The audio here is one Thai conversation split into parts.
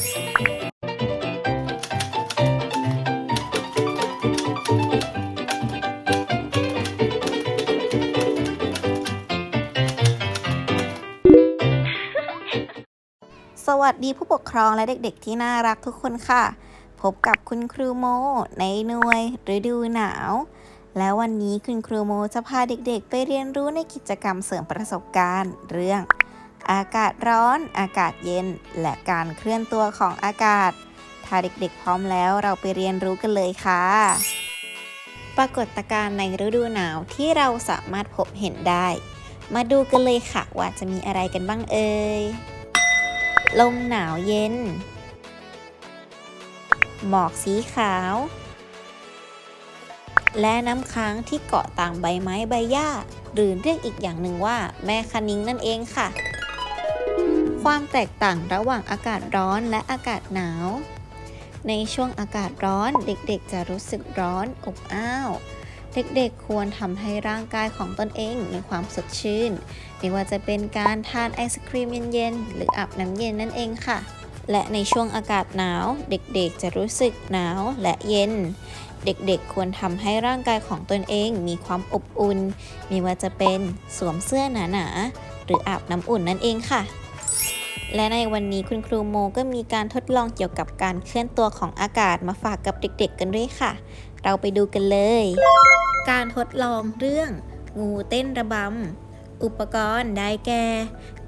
สวัสดีผู้ปกครองและเด็กๆที่น่ารักทุกคนค่ะ พบกับคุณครูโม ในหน่วยฤดูหนาว แล้ววันนี้คุณครูโมจะพาเด็กๆ ไปเรียนรู้ในกิจกรรมเสริมประสบการณ์ เรื่อง อากาศร้อน อากาศเย็น และการเคลื่อนตัวของอากาศ ถ้าเด็กๆพร้อมแล้วเราไปเรียนรู้กันเลยค่ะ ปรากฏการณ์ในฤดูหนาวที่เราสามารถพบเห็นได้ มาดูกันเลยค่ะว่าจะมีอะไรกันบ้างเอ่ย ลมหนาวเย็น หมอกสีขาว และน้ำค้างที่เกาะตามใบไม้ใบหญ้าหรือเรียกอีกอย่างหนึ่งว่าแม่คะนิ้งนั่นเองค่ะ ความแตกต่างระหว่างอากาศร้อนและอากาศหนาว ในช่วงอากาศร้อนเด็กๆ จะรู้สึกร้อนอบอ้าว เด็กๆควรทำให้ร่างกายของตนเองมีความสดชื่น ไม่ว่าจะเป็นการทานไอศครีมเย็นๆ หรืออาบน้ำเย็นนั่นเองค่ะ และในช่วงอากาศหนาว เด็กๆ จะรู้สึกหนาวและเย็นเด็กๆ ควรทำให้ร่างกายของตนเองมีความอบอุ่นไม่ว่าจะเป็นสวมเสื้อหนาๆ หรืออาบน้ำอุ่นนั่นเองค่ะ และในวันนี้คุณครูโมก็มีการทดลองเกี่ยวกับการเคลื่อนตัวของอากาศมาฝากกับเด็กๆกันด้วยค่ะ เราไปดูกันเลย การทดลองเรื่อง งูเต้นระบำ อุปกรณ์ได้แก่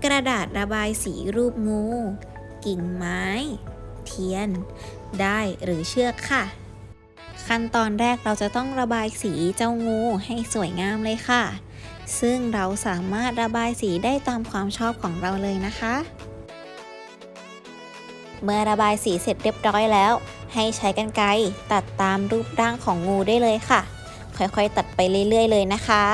กระดาษระบายสีรูปงู กิ่งไม้ เทียน ได้หรือเชือกค่ะ ขั้นตอนแรกเราจะต้องระบายสีเจ้างูให้สวยงามเลยค่ะ ซึ่งเราสามารถระบายสีได้ตามความชอบของเราเลยนะคะ เมื่อระบายสีเสร็จเรียบร้อยแล้ว ให้ใช้กรรไกรตัดตามรูปร่างของงูได้เลยค่ะ ค่อยๆ ตัดไปเรื่อยๆ เลยนะคะ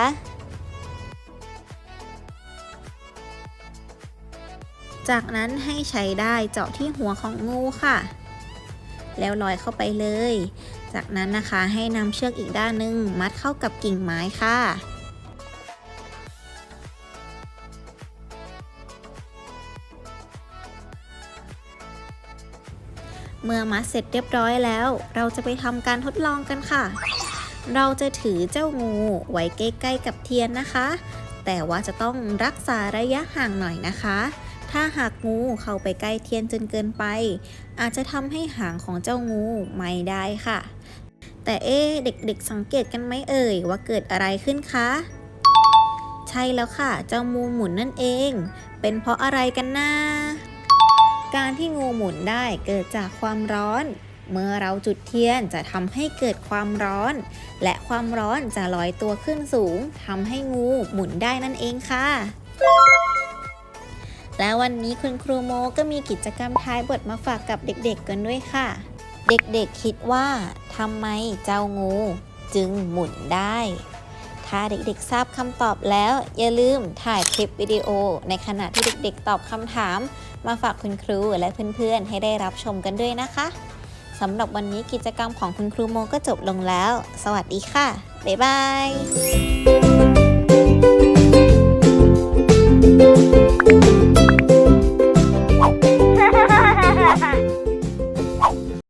จากนั้นให้ใช้ได้เจาะที่หัวของงูค่ะ แล้วลอยเข้าไปเลย จากนั้นนะคะให้นำเชือกอีกด้านหนึง มัดเข้ากับกิ่งไม้ค่ะ เมื่อมัดเสร็จเรียบร้อยแล้ว เราจะไปทำการทดลองกันค่ะ เราจะถือเจ้างูไว้ใกล้ๆกับเทียนนะคะ แต่ว่าจะต้องรักษาระยะห่างหน่อยนะคะ ถ้าหากงูเข้าไปใกล้เทียนจนเกินไป อาจจะทำให้หางของเจ้างูไม่ได้ค่ะ แต่เอ๊เด็กๆสังเกตกันไหมเอ่ยว่าเกิดอะไรขึ้นคะใช่แล้วค่ะ เจ้างูหมุนนั่นเอง เป็นเพราะอะไรกันนะ การที่งูหมุนได้เกิดจากความร้อน เมื่อเราจุดเทียนจะทำให้เกิดความร้อน และความร้อนจะลอยตัวขึ้นสูงทำให้งูหมุนได้นั่นเองค่ะ และวันนี้คุณครูโมก็มีกิจกรรมท้ายบทมาฝากกับเด็กๆกันด้วยค่ะ เด็กๆคิดว่าทำไมเจ้างูจึงหมุนได้ ถ้าเด็กๆทราบคำตอบแล้ว อย่าลืมถ่ายคลิปวิดีโอ ในขณะที่เด็กๆ ตอบคำถาม มาฝากคุณครูและเพื่อนๆ ให้ได้รับชมกันด้วยนะคะสำหรับวันนี้กิจกรรมของคุณครูโมก็จบลงแล้ว สวัสดีค่ะ บ๊ายบาย